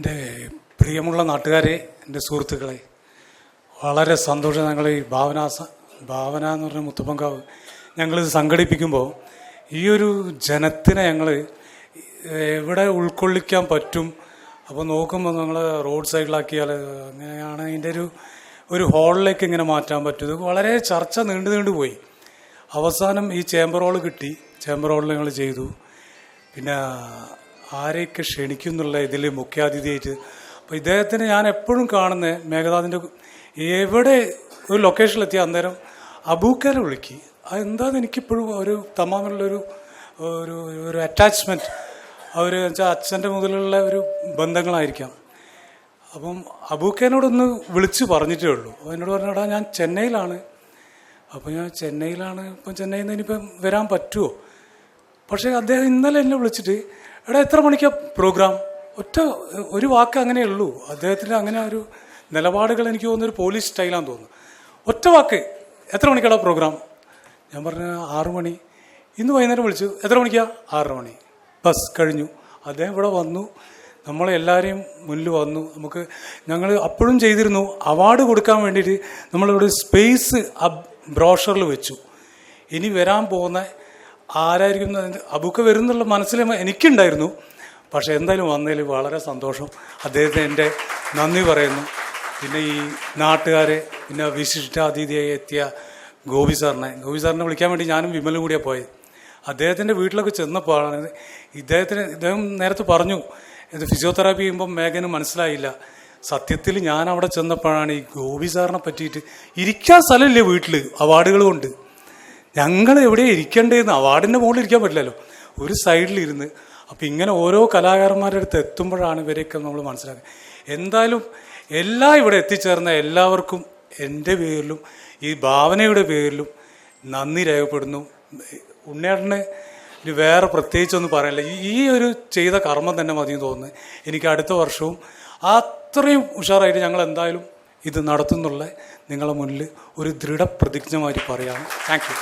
എന്റെ പ്രിയമുള്ള നാട്ടുകാരെ എന്റെ സുഹൃത്തുക്കളെ വളരെ സന്തോഷം ഞങ്ങൾ ഈ ഭാവന ഭാവന എന്ന് പറഞ്ഞ മുത്തപ്പങ്കാവ് ഞങ്ങളിത് സംഘടിപ്പിക്കുമ്പോൾ ഈ ഒരു ജനത്തിനെ ഞങ്ങൾ എവിടെ ഉൾക്കൊള്ളിക്കാൻ പറ്റും? അപ്പോൾ നോക്കുമ്പോൾ ഞങ്ങൾ റോഡ് സൈഡിലാക്കിയാൽ അങ്ങനെയാണ് അതിന്റെ ഒരു ഒരു ഹാളിലേക്ക് ഇങ്ങനെ മാറ്റാൻ പറ്റും വളരെ ചർച്ച നീണ്ടു നീണ്ടു പോയി. അവസാനം ഈ ചേംബർ ഹോൾ കിട്ടി. ചേംബർ ഹോളിൽ ഞങ്ങൾ ചെയ്തു. പിന്നെ ആരെയൊക്കെ ക്ഷണിക്കും എന്നുള്ള ഇതിൽ മുഖ്യാതിഥിയായിട്ട്. അപ്പോൾ ഇദ്ദേഹത്തിന് ഞാൻ എപ്പോഴും കാണുന്ന മേഘനാഥിന്റെ എവിടെ ഒരു ലൊക്കേഷനിലെത്തിയ അന്നേരം അബൂക്കനെ വിളിക്കി. അതെന്താന്ന് എനിക്കിപ്പോഴും ഒരു തമാമിലുള്ളൊരു ഒരു ഒരു അറ്റാച്ച്മെന്റ് അവർ വെച്ചാൽ അച്ഛന്റെ മുതലുള്ള ഒരു ബന്ധങ്ങളായിരിക്കാം. അപ്പം അബൂക്കേനോടൊന്ന് വിളിച്ച് പറഞ്ഞിട്ടേ ഉള്ളൂ. അപ്പോൾ എന്നോട് പറഞ്ഞടാ ഞാൻ ചെന്നൈയിലാണ്. അപ്പോൾ ഞാൻ ചെന്നൈയിലാണ്. ഇപ്പം ചെന്നൈയിൽ നിന്ന് ഇനിയിപ്പം വരാൻ പറ്റുമോ പക്ഷേ അദ്ദേഹം ഇന്നലെ എന്നെ വിളിച്ചിട്ട് എടാ എത്ര മണിക്കാ പ്രോഗ്രാം ഒറ്റ ഒരു വാക്ക് അങ്ങനെ ഉള്ളൂ. അദ്ദേഹത്തിന്റെ അങ്ങനെ ഒരു നിലപാടുകൾ എനിക്ക് തോന്നുന്നു ഒരു പോലീസ് സ്റ്റൈലാന്ന് തോന്നുന്നു. ഒറ്റ വാക്ക് എത്ര മണിക്കാടാ പ്രോഗ്രാം ഞാൻ പറഞ്ഞ ആറു മണി. ഇന്ന് വൈകുന്നേരം വിളിച്ചു എത്ര മണിക്കാ? ആറര മണി. ബസ് കഴിഞ്ഞു. അദ്ദേഹം ഇവിടെ വന്നു. നമ്മളെല്ലാവരെയും മുന്നിൽ വന്നു. നമുക്ക് ഞങ്ങൾ അപ്പോഴും ചെയ്തിരുന്നു. അവാർഡ് കൊടുക്കാൻ വേണ്ടിയിട്ട് നമ്മളിവിടെ സ്പേസ് ബ്രോഷറിൽ വെച്ചു. ഇനി വരാൻ പോകുന്ന ആരായിരിക്കും അബുക്ക് വരുന്നുള്ള മനസ്സിൽ എനിക്കുണ്ടായിരുന്നു. പക്ഷേ എന്തായാലും വന്നതിൽ വളരെ സന്തോഷം. അദ്ദേഹത്തെ എന്റെ നന്ദി പറയുന്നു. പിന്നെ ഈ നാട്ടുകാരെ പിന്നെ വിശിഷ്ടാതിഥിയായി എത്തിയ ഗോപി സാറിനെ. ഗോപി സാറിനെ വിളിക്കാൻ വേണ്ടി ഞാനും വിമലും കൂടിയാണ് പോയത്. അദ്ദേഹത്തിന്റെ വീട്ടിലൊക്കെ ചെന്നപ്പോഴാണ് ഇദ്ദേഹത്തിന് ഇദ്ദേഹം നേരത്തെ പറഞ്ഞു ഇത് ഫിസിയോതെറാപ്പി ചെയ്യുമ്പം മേഘന് മനസ്സിലായില്ല. സത്യത്തിൽ ഞാൻ അവിടെ ചെന്നപ്പോഴാണ് ഈ ഗോപി സാറിനെ പറ്റിയിട്ട് ഇരിക്കാൻ സ്ഥലമില്ലേ വീട്ടിൽ അവാർഡുകൾ കൊണ്ട്. ഞങ്ങൾ എവിടെ ഇരിക്കേണ്ടതെന്ന് അവാർഡിന്റെ മുകളിൽ ഇരിക്കാൻ പറ്റില്ലല്ലോ. ഒരു സൈഡിലിരുന്ന് അപ്പം ഇങ്ങനെ ഓരോ കലാകാരന്മാരുടെ അടുത്ത് എത്തുമ്പോഴാണ് ഇവരെയൊക്കെ നമ്മൾ മനസ്സിലാക്കുക എന്തായാലും എല്ലാം ഇവിടെ എത്തിച്ചേർന്ന എല്ലാവർക്കും എന്റെ പേരിലും ഈ ഭാവനയുടെ പേരിലും നന്ദി രേഖപ്പെടുന്നു. ഉണ്ണേട്ടനെ ഇനി വേറെ പ്രത്യേകിച്ചൊന്നും പറയാനില്ല. ഈ- ഒരു ചെയ്ത കർമ്മം തന്നെ മതി എന്ന് തോന്നുന്നു. എനിക്ക് അടുത്ത വർഷവും അത്രയും ഉഷാറായിട്ട് ഞങ്ങൾ എന്തായാലും ഇത് നടത്തുന്നുള്ള നിങ്ങളുടെ മുന്നിൽ ഒരു ദൃഢപ്രതിജ്ഞമായിട്ട് പറയാണ് താങ്ക് യു